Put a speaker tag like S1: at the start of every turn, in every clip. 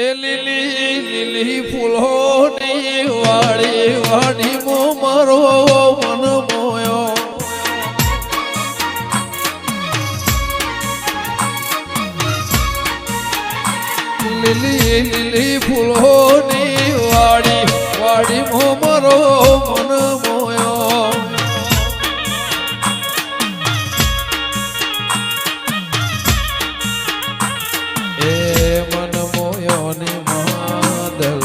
S1: એ લીલી લીલી ફૂલોની વાડી વાડી મો મારો મન મોયો. લીલી લીલી ફૂલોની વાડી વાડી મો મારો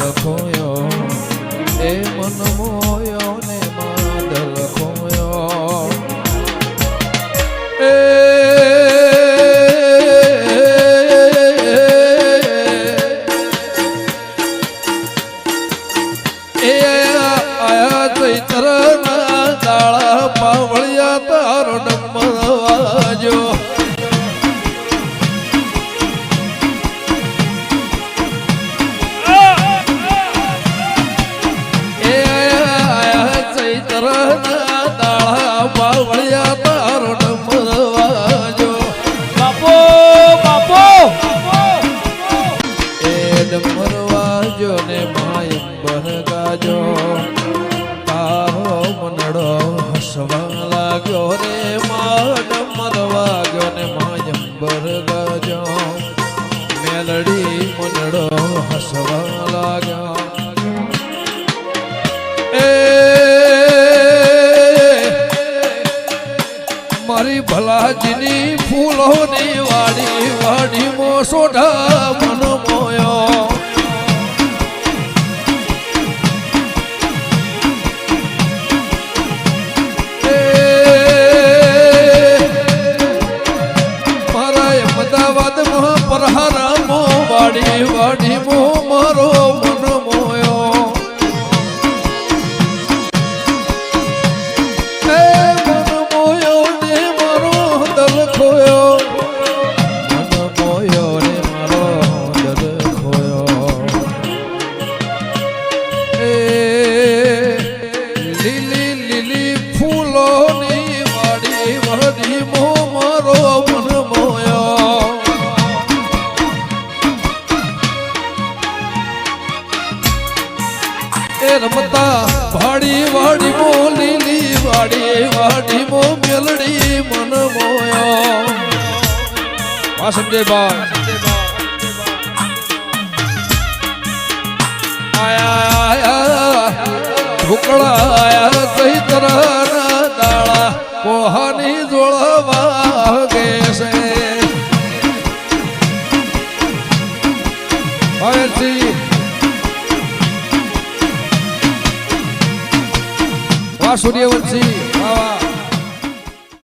S1: માદલ ખોયો એ મન મોયો એ ડમર વાજો ને માય બહગાજો તારો મનડો હસવા લાગ્યો રે મા ડમર વાગ્યો ને માય બહગાજો મેલડી મનડો હસવા લાગ્યો. એ, મારી ભલાજીની ફૂલોની વાડી વાડી સોઢા મન મારા અમદાવાદમાં પરહારામો વાડી વાડી મો, મારો મન મોયો. હે મન મોયો ને મારો દલ ખોયો. મન મોયો ને મારો દલ ખોયો. એ લીલી લીલી ફૂલોની વાડી વાડી મો એ રમતા ભાડી વાડી મો લીલી વાડી વાડી મો મેલડી મન મોયો. આ સમજે બા. આયા આયા ઢોકળા આયા કઈ વાહ સૂર્યવંશી